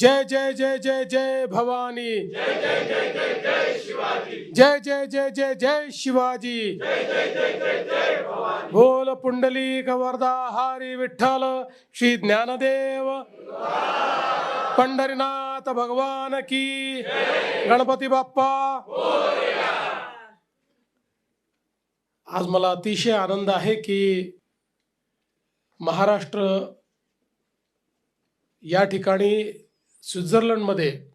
जय जय जय जय जय भवानी। जय जय जय जय जय शिवाजी। बोल पुंडली वरदा हरी विठ्ठल श्री ज्ञानदेव। पंढरीनाथ भगवान की। गणपती बाप्पा। आज मला अतिशय आनंद आहे की महाराष्ट्र या ठिकाणी स्वित्झर्लंडमध्ये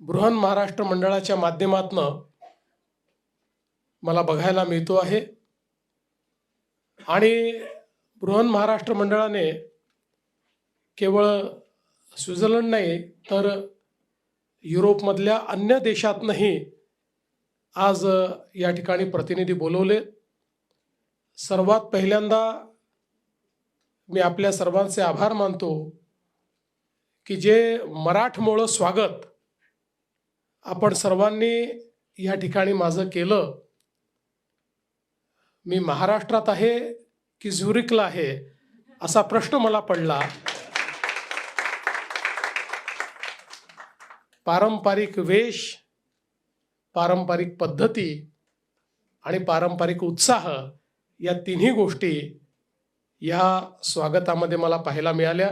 बृहन महाराष्ट्र मंडळाच्या माध्यमातनं मला बघायला मिळतो आहे. आणि बृहन महाराष्ट्र मंडळाने केवळ स्वित्झर्लंड नाही तर युरोपमधल्या अन्य देशातनंही आज या ठिकाणी प्रतिनिधी बोलवले. सर्वात पहिल्यांदा मी आपल्या सर्वांचे आभार मानतो. की जे मराठमोळं स्वागत आपण सर्वांनी या ठिकाणी माझं केलं. मी महाराष्ट्रात आहे की झुरिकला आहे असा प्रश्न मला पडला. पारंपरिक वेश पारंपरिक पद्धती आणि पारंपरिक उत्साह या तिन्ही गोष्टी या स्वागतामध्ये मला पाहायला मिळाल्या.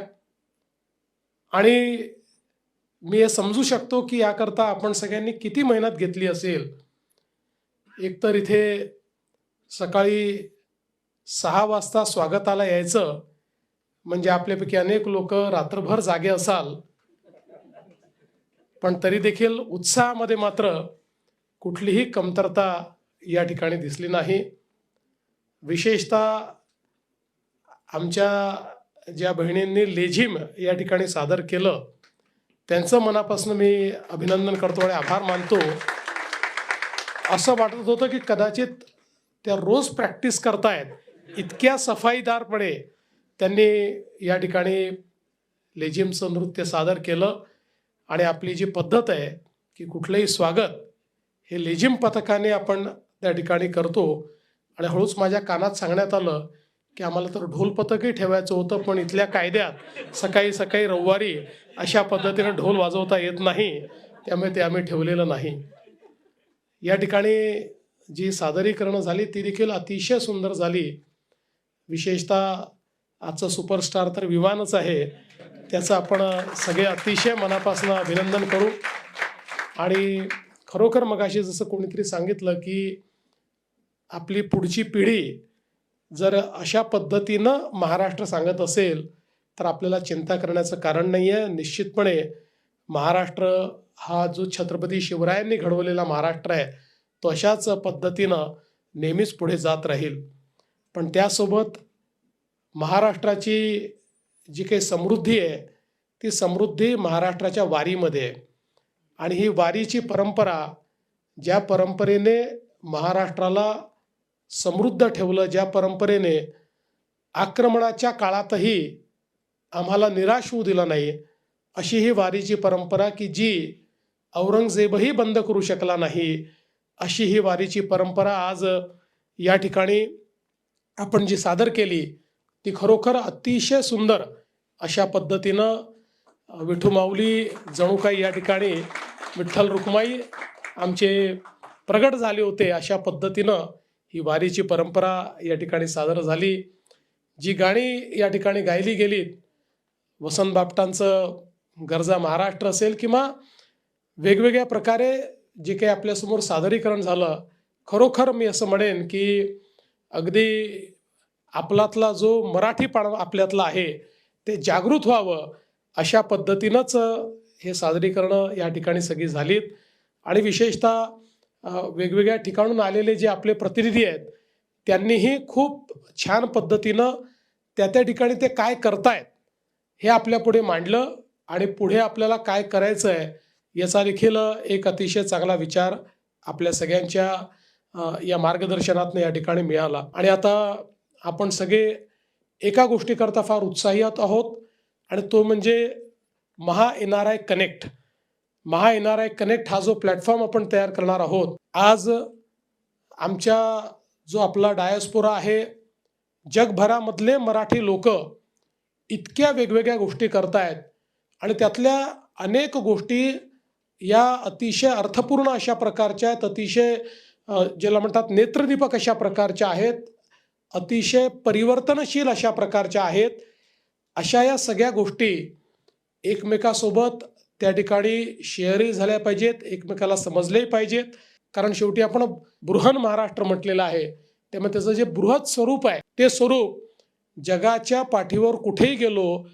आणि मी हे समजू शकतो की याकरता आपण सगळ्यांनी किती मेहनत घेतली असेल. एकतर इथे सकाळी सहा वाजता स्वागताला यायचं म्हणजे आपल्यापैकी अनेक लोक रात्रभर जागे असाल. पण तरी देखील उत्साहामध्ये मात्र कुठलीही कमतरता या ठिकाणी दिसली नाही. विशेषतः आमच्या ज्या बहिणींनी लेझिम या ठिकाणी सादर केलं त्यांचं मनापासून मी अभिनंदन करतो आणि आभार मानतो. असं वाटत होतं की कदाचित त्या रोज प्रॅक्टिस करतायत इतक्या सफाईदारपणे त्यांनी या ठिकाणी लेझिमचं नृत्य सादर केलं आणि आपली जी पद्धत आहे की कुठलंही स्वागत हे लेझिम पथकाने आपण त्या ठिकाणी करतो. आणि हळूच माझ्या कानात सांगण्यात आलं की आम्हाला तर ढोल पथकही ठेवायचं होतं पण इथल्या कायद्यात सकाळी सकाळी रविवारी अशा पद्धतीनं ढोल वाजवता येत नाही त्यामुळे ते आम्ही ठेवलेलं नाही. या ठिकाणी जी सादरीकरणं झाली ती देखील अतिशय सुंदर झाली. विशेषतः आजचं सुपरस्टार तर विमानच आहे. त्याचं आपण सगळे अतिशय मनापासून अभिनंदन करू. आणि खरोखर मगाशी जसं कोणीतरी सांगितलं की आपली पुढची पिढी जर अशा पद्धतीनं महाराष्ट्र सांगत असेल तर आपल्याला चिंता करण्याचं कारण नाही आहे निश्चितपणे महाराष्ट्र हा जो छत्रपती शिवरायांनी घडवलेला महाराष्ट्र आहे तो अशाच पद्धतीनं नेहमीच पुढे जात राहील. पण त्यासोबत महाराष्ट्राची जी काही समृद्धी आहे ती समृद्धी महाराष्ट्राच्या वारीमध्ये आहे. आणि ही वारीची परंपरा ज्या परंपरेने महाराष्ट्राला समृद्ध ठेवलं ज्या परंपरेने आक्रमणाच्या काळातही आम्हाला निराश होऊ दिला नाही अशी ही वारीची परंपरा की जी औरंगजेबही बंद करू शकला नाही अशी ही वारीची परंपरा आज या ठिकाणी आपण जी सादर केली ती खरोखर अतिशय सुंदर अशा पद्धतीनं विठू माऊली जणू काही या ठिकाणी विठ्ठल रुक्माई आमचे प्रगट झाले होते अशा पद्धतीनं ही वारीची परंपरा या ठिकाणी सादर झाली. जी गाणी या ठिकाणी गायली गेलीत वसंत बापटांचं गरजा महाराष्ट्र असेल किंवा वेगवेगळ्या प्रकारे जे काही आपल्यासमोर सादरीकरण झालं खरोखर मी असं म्हणेन की अगदी आपलातला जो मराठी पाण आपल्यातला आहे ते जागृत व्हावं अशा पद्धतीनंच हे सादरीकरणं या ठिकाणी सगळी झालीत. आणि विशेषतः वेगवेगळ्या ठिकाणून आलेले जे आपले प्रतिनिधी आहेत त्यांनीही खूप छान पद्धतीनं त्या त्या ठिकाणी ते काय करतायत हे आपल्यापुढे मांडलं आणि पुढे आपल्याला काय करायचं आहे याचा देखील एक अतिशय चांगला विचार आपल्या सगळ्यांच्या या मार्गदर्शनातनं या ठिकाणी मिळाला. आणि आता आपण सगळे एका गोष्टीकरता फार उत्साही आहोत आणि तो म्हणजे Maha N R I connect Maha N R I connect हा जो प्लॅटफॉर्म आपण तयार करणार आहोत आज आमच्या जो आपला डायस्पोरा आहे जगभरामधले मराठी लोक इतक्या वेगवेगळ्या गोष्टी करतायत आणि त्यातल्या अनेक गोष्टी या अतिशय अर्थपूर्ण अशा प्रकारच्या आहेत अतिशय ज्याला म्हणतात नेत्रदीपक अशा प्रकारच्या आहेत अतिशय परिवर्तनशील अशा प्रकारच्या आहेत. अशा या सगळ्या गोष्टी एकमेकासोबत त्या ठिकाणी शेअरही झाल्या पाहिजेत एकमेकाला समजलेही पाहिजेत. कारण शेवटी आपण बृहन महाराष्ट्र म्हटलेलं आहे. त्यामुळे त्याचं जे बृहत स्वरूप आहे ते स्वरूप जगाच्या पाठीवर कुठेही गेलो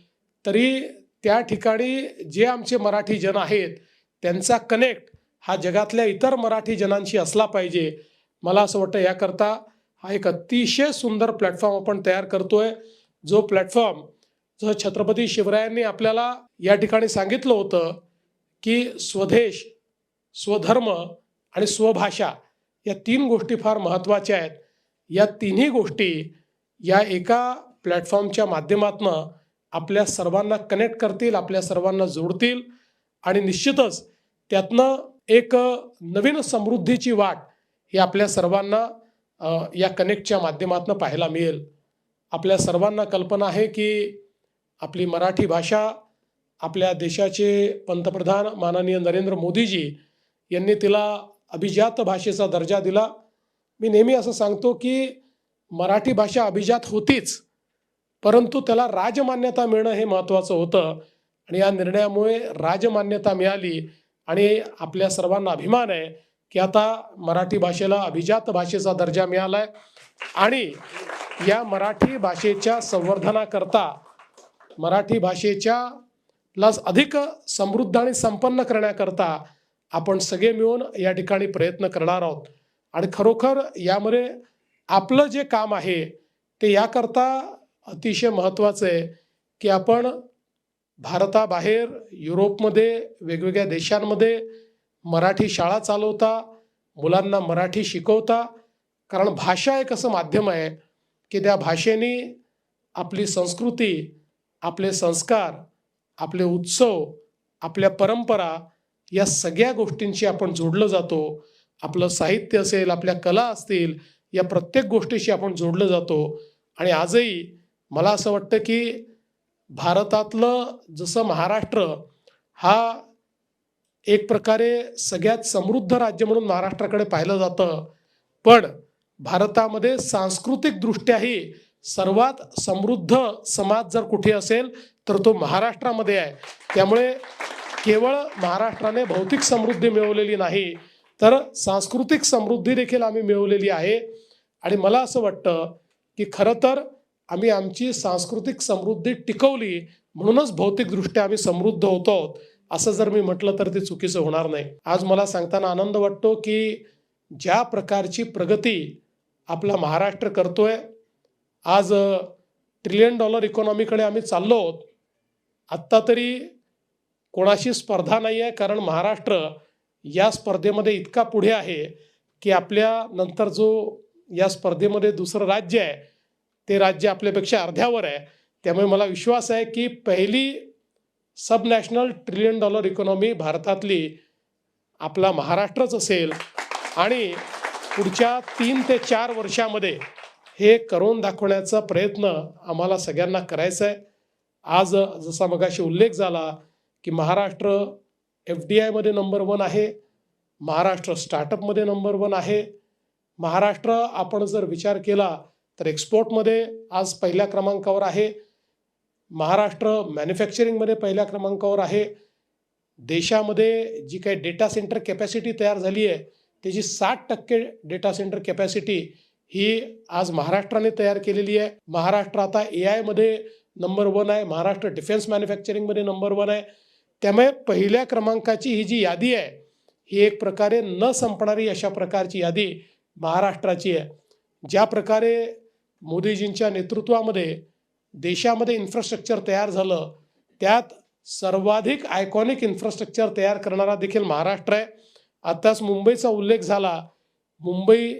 तरी त्या ठिकाणी जे आमचे मराठी जन आहेत त्यांचा कनेक्ट हा जगातल्या इतर मराठी जनांशी असला पाहिजे. मला असं वाटतं याकरता हा एक अतिशय सुंदर प्लॅटफॉर्म आपण तयार करतोय. जो प्लॅटफॉर्म जसं छत्रपती शिवरायांनी आपल्याला या ठिकाणी सांगितलं होतं की स्वदेश स्वधर्म आणि स्वभाषा या तीन गोष्टी फार महत्त्वाच्या आहेत. या तिन्ही गोष्टी या एका प्लॅटफॉर्मच्या माध्यमातनं आपल्या सर्वांना कनेक्ट करतील आपल्या सर्वांना जोडतील आणि निश्चितच त्यातनं एक नवीन समृद्धीची वाट ही आपल्या सर्वांना या कनेक्टच्या माध्यमातून पाहायला मिळेल. आपल्या सर्वांना कल्पना आहे की आपली मराठी भाषा आपल्या देशाचे पंतप्रधान माननीय नरेंद्र मोदीजी यांनी तिला अभिजात भाषेचा दर्जा दिला. मी नेहमी असं सांगतो की मराठी भाषा अभिजात होतीच परंतु त्याला राजमान्यता मिळणं हे महत्त्वाचं होतं आणि या निर्णयामुळे राजमान्यता मिळाली आणि आपल्या सर्वांना अभिमान आहे की आता मराठी भाषेला अभिजात भाषेचा दर्जा मिळाला आहे आणि या मराठी भाषेच्या संवर्धनाकरता मराठी भाषेच्या लाच अधिक समृद्ध आणि संपन्न करण्याकरता आपण सगळे मिळून या ठिकाणी प्रयत्न करणार आहोत. आणि खरोखर यामध्ये आपलं जे काम आहे ते याकरता अतिशय महत्त्वाचं आहे की आपण भारताबाहेर युरोपमध्ये वेगवेगळ्या देशांमध्ये मराठी शाळा चालवता मुलांना मराठी शिकवता कारण भाषा एक असं माध्यम आहे की त्या भाषेने आपली संस्कृती आपले संस्कार आपले उत्सव आपल्या परंपरा या सगळ्या गोष्टींशी आपण जोडलं जातो. आपलं साहित्य असेल आपल्या कला असतील या प्रत्येक गोष्टीशी आपण जोडलं जातो. आणि आजही मला असं वाटतं की भारतातलं जसं महाराष्ट्र हा एक प्रकारे सगळ्यात समृद्ध राज्य म्हणून महाराष्ट्राकडे पाहिलं जातं. पण भारतामध्ये सांस्कृतिकदृष्ट्याही सर्वात समृद्ध समाज जर कुठे असेल तर तो महाराष्ट्रामध्ये आहे. त्यामुळे केवळ महाराष्ट्राने भौतिक समृद्धी मिळवलेली नाही तर सांस्कृतिक समृद्धी देखील आम्ही मिळवलेली आहे. आणि मला असं वाटतं की खरं तर आम्ही आमची सांस्कृतिक समृद्धी टिकवली म्हणूनच भौतिकदृष्ट्या आम्ही समृद्ध होतो आहोत असं जर मी म्हटलं तर ते चुकीचं होणार नाही. आज मला सांगताना आनंद वाटतो की ज्या प्रकारची प्रगती आपला महाराष्ट्र करतोय आज ट्रिलियन डॉलर इकॉनॉमीकडे आम्ही चाललो आहोत. आत्ता तरी कोणाशी स्पर्धा नाही आहे कारण महाराष्ट्र या स्पर्धेमध्ये इतका पुढे आहे की आपल्या नंतर जो या स्पर्धेमध्ये दुसरं राज्य आहे ते राज्य आपल्यापेक्षा अर्ध्यावर आहे. त्यामुळे मला विश्वास आहे की पहिली सबनॅशनल ट्रिलियन डॉलर इकॉनॉमी भारतातली आपला महाराष्ट्रच असेल आणि पुढच्या तीन ते चार वर्षामध्ये हे करून दाखवण्याचा प्रयत्न आम्हाला सगळ्यांना करायचा आहे आज जसा मगाशी उल्लेख झाला की महाराष्ट्र एफ डी आयमध्ये नंबर वन आहे महाराष्ट्र स्टार्टअपमध्ये नंबर वन आहे. महाराष्ट्र आपण जर विचार केला तर एक्सपोर्टमध्ये आज पहिल्या क्रमांकावर आहे. महाराष्ट्र मॅन्युफॅक्चरिंगमध्ये पहिल्या क्रमांकावर आहे. देशामध्ये जी काही डेटा सेंटर कॅपॅसिटी तयार झाली आहे त्याची साठ टक्के डेटा सेंटर कॅपॅसिटी ही आज महाराष्ट्राने तयार केलेली आहे. महाराष्ट्र आता ए आयमध्ये नंबर वन आहे. महाराष्ट्र डिफेन्स मॅन्युफॅक्चरिंगमध्ये नंबर वन आहे. त्यामुळे पहिल्या क्रमांकाची ही जी यादी आहे ही एक प्रकारे न संपणारी अशा प्रकारची यादी महाराष्ट्राची आहे. ज्या प्रकारे मोदीजींच्या नेतृत्वामध्ये देशामध्ये इन्फ्रास्ट्रक्चर तयार झालं त्यात सर्वाधिक आयकॉनिक इन्फ्रास्ट्रक्चर तयार करणारा देखील महाराष्ट्र आहे. आत्ताच मुंबईचा उल्लेख झाला. मुंबई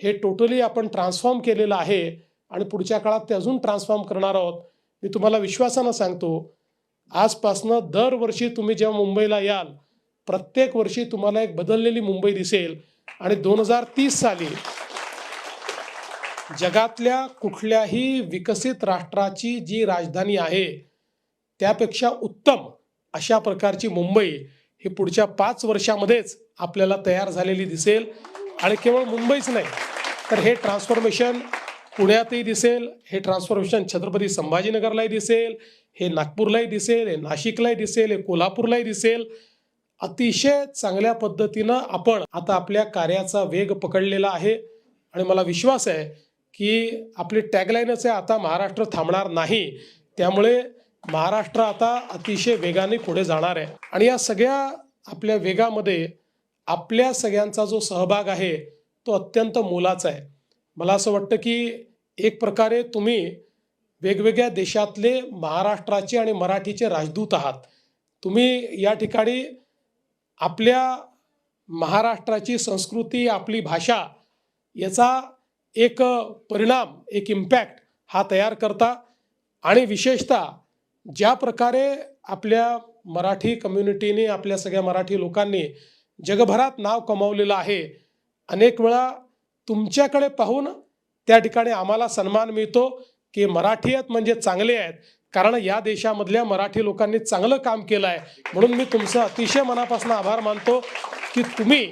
हे टोटली आपण ट्रान्सफॉर्म केलेलं आहे आणि पुढच्या काळात ते अजून ट्रान्सफॉर्म करणार आहोत. मी तुम्हाला विश्वासानं सांगतो आजपासनं दरवर्षी तुम्ही जेव्हा मुंबईला याल प्रत्येक वर्षी तुम्हाला एक बदललेली मुंबई दिसेल आणि दोन हजार तीस साली जगातल्या कुठल्याही विकसित राष्ट्राची जी राजधानी आहे त्यापेक्षा उत्तम अशा प्रकारची मुंबई ही पुढच्या पाच वर्षामध्येच आपल्याला तयार झालेली दिसेल. आणि केवळ मुंबईच नाही तर हे ट्रान्सफॉर्मेशन पुण्यातही दिसेल हे ट्रान्सफॉर्मेशन छत्रपती संभाजीनगरलाही दिसेल हे नागपूरलाही दिसेल हे नाशिकलाही दिसेल हे कोल्हापूरलाही दिसेल. अतिशय चांगल्या पद्धतीनं आपण आता आपल्या कार्याचा वेग पकडलेला आहे. आणि मला विश्वास आहे की आपली टॅगलाईनच आहे आता महाराष्ट्र थांबणार नाही. त्यामुळे महाराष्ट्र आता अतिशय वेगाने पुढे जाणार आहे. आणि या सगळ्या आपल्या वेगामध्ये आपल्या सगळ्यांचा जो सहभाग आहे तो अत्यंत मोलाचा आहे. मला असं वाटतं की एक प्रकारे तुम्ही वेगवेगळ्या देशातले महाराष्ट्राचे आणि मराठीचे राजदूत आहात. तुम्ही या ठिकाणी आपल्या महाराष्ट्राची संस्कृती आपली भाषा याचा एक परिणाम एक इम्पॅक्ट हा तयार करता आणि विशेषतः ज्या प्रकारे आपल्या मराठी कम्युनिटीने आपल्या सगळ्या मराठी लोकांनी जगभरात नाव कमावलेलं आहे. अनेक वेळा तुमच्याकडे पाहून त्या ठिकाणी आम्हाला सन्मान मिळतो की मराठी आहेत म्हणजे चांगले आहेत. कारण या देशामधल्या मराठी लोकांनी चांगलं काम केलं आहे. म्हणून मी तुमचं अतिशय मनापासून आभार मानतो की तुम्ही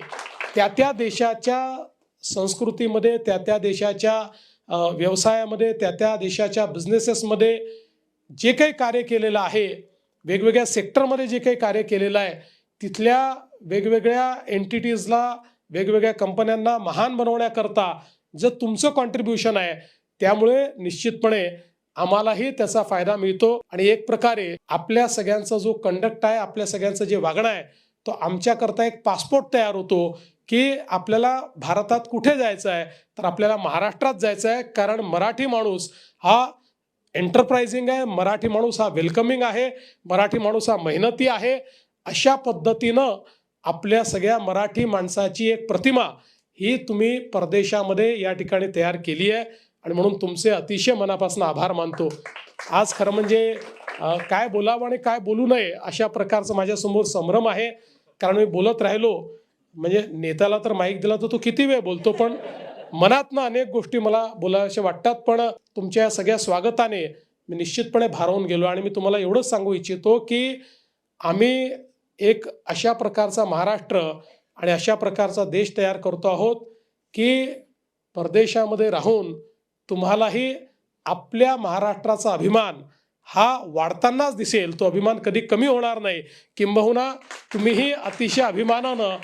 त्या त्या देशाच्या संस्कृतीमध्ये त्या त्या देशाच्या व्यवसायामध्ये त्या त्या देशाच्या बिझनेसेसमध्ये जे काही कार्य केलेलं आहे वेगवेगळ्या सेक्टरमध्ये जे काही कार्य केलेलं आहे तिथल्या वेगवेगळ्या एंटिटीजला वेगवेगळ्या कंपन्यांना महान बनवण्याकरता जर तुमचं कॉन्ट्रीब्युशन आहे त्यामुळे निश्चितपणे आम्हालाही त्याचा फायदा मिळतो. आणि एक प्रकारे आपल्या सगळ्यांचा जो कंडक्ट आहे आपल्या सगळ्यांचं जे वागणं आहे तो आमच्याकरता एक पासपोर्ट तयार होतो की आपल्याला भारतात कुठे जायचं आहे तर आपल्याला महाराष्ट्रात जायचं आहे. कारण मराठी माणूस हा एंटरप्राइझिंग आहे मराठी माणूस हा वेलकमिंग आहे मराठी माणूस हा मेहनती आहे. अशा पद्धतीनं आपल्या सगळ्या मराठी माणसाची एक प्रतिमा ही तुम्ही परदेशामध्ये या ठिकाणी तयार केली आहे. आणि म्हणून तुमचे अतिशय मनापासून आभार मानतो. आज खरं म्हणजे काय बोलावं आणि काय बोलू नये अशा प्रकारचं माझ्यासमोर संभ्रम आहे. कारण मी बोलत राहिलो म्हणजे नेत्याला तर माईक दिला तर तो किती वेळ बोलतो पण मनातनं अनेक गोष्टी मला बोलाव्याशा वाटतात. पण तुमच्या या सगळ्या स्वागताने मी निश्चितपणे भारावून गेलो आणि मी तुम्हाला एवढंच सांगू इच्छितो की आम्ही एक अशा प्रकारचा महाराष्ट्र आणि अशा प्रकारचा देश तयार करतो आहोत की परदेशामध्ये राहून तुम्हालाही आपल्या महाराष्ट्राचा अभिमान हा वाढतानाच दिसेल. तो अभिमान कधी कमी होणार नाही. किंबहुना तुम्हीही अतिशय अभिमानानं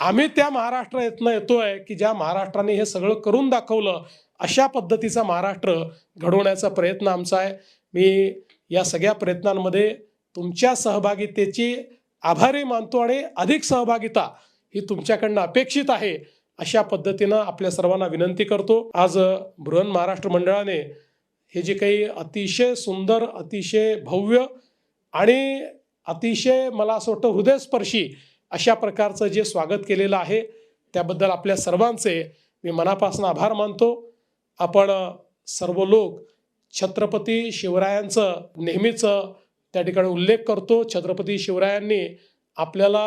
आम्ही त्या महाराष्ट्रातनं येतोय की ज्या महाराष्ट्राने हे सगळं करून दाखवलं अशा पद्धतीचा महाराष्ट्र घडवण्याचा प्रयत्न आमचा आहे. मी या सगळ्या प्रयत्नांमध्ये तुमच्या सहभागितेची आभारी मानतो आणि अधिक सहभागिता ही तुमच्याकडनं अपेक्षित आहे अशा पद्धतीनं आपल्या सर्वांना विनंती करतो. आज बृहन महाराष्ट्र मंडळाने हे जे काही अतिशय सुंदर अतिशय भव्य आणि अतिशय मला असं वाटतं हृदयस्पर्शी अशा प्रकारचं जे स्वागत केलेलं आहे त्याबद्दल आपल्या सर्वांचे मी मनापासून आभार मानतो. आपण सर्व लोक छत्रपती शिवरायांचं नेहमीचं त्या ठिकाणी उल्लेख करतो छत्रपती शिवरायांनी आपल्याला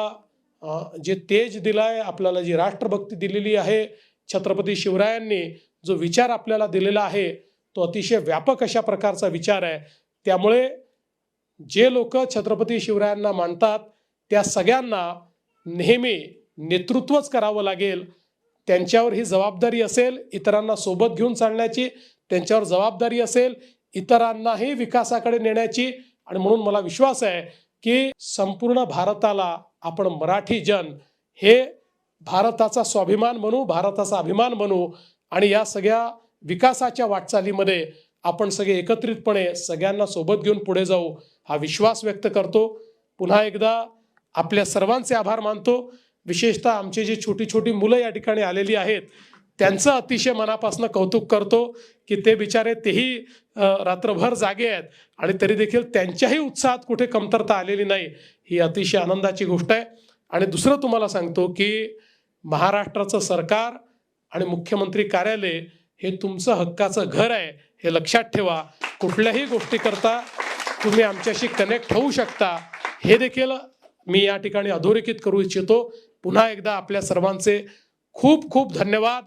जे तेज दिलाय आपल्याला जी राष्ट्रभक्ती दिलेली आहे छत्रपती शिवरायांनी जो विचार आपल्याला दिलेला आहे तो अतिशय व्यापक अशा प्रकारचा विचार आहे. त्यामुळे जे लोक छत्रपती शिवरायांना मानतात त्या सगळ्यांना नेहमी नेतृत्वच करावं लागेल. त्यांच्यावर ही जबाबदारी असेल इतरांना सोबत घेऊन चालण्याची त्यांच्यावर जबाबदारी असेल इतरांनाही विकासाकडे नेण्याची आणि म्हणून मला विश्वास आहे की संपूर्ण भारताला आपण मराठी जन हे भारताचा स्वाभिमान बनू भारताचा अभिमान बनू आणि या सगळ्या विकासाच्या वाटचालीमध्ये आपण सगळे एकत्रितपणे सगळ्यांना सोबत घेऊन पुढे जाऊ हा विश्वास व्यक्त करतो. पुन्हा एकदा आपल्या सर्वांचे आभार मानतो. विशेषतः आमचे जी छोटी छोटी मुलं या ठिकाणी आलेली आहेत त्यांचं अतिशय मनापासून कौतुक करतो की ते बिचारे तेही रात्रभर जागे आहेत आणि तरी देखील त्यांच्याही उत्साहात कुठे कमतरता आलेली नाही ही अतिशय आनंदाची गोष्ट आहे. आणि दुसरं तुम्हाला सांगतो की महाराष्ट्राचं सरकार आणि मुख्यमंत्री कार्यालय हे तुमचं हक्काचं घर आहे हे लक्षात ठेवा. कुठल्याही गोष्टीकरता तुम्ही आमच्याशी कनेक्ट होऊ शकता. हे देखील मी या ठिकाणी अधोरेखित करू इच्छितो. पुन्हा एकदा आपल्या सर्वांचे खूप खूप धन्यवाद.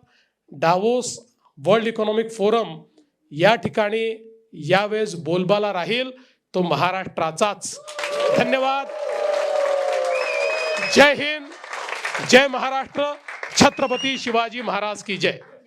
डावोस वर्ल्ड इकॉनॉमिक फोरम या ठिकाणी यावेळेस बोलबाला राहील. तो महाराष्ट्राचाच. धन्यवाद. जय हिंद. जय महाराष्ट्र. छत्रपती शिवाजी महाराज की जय.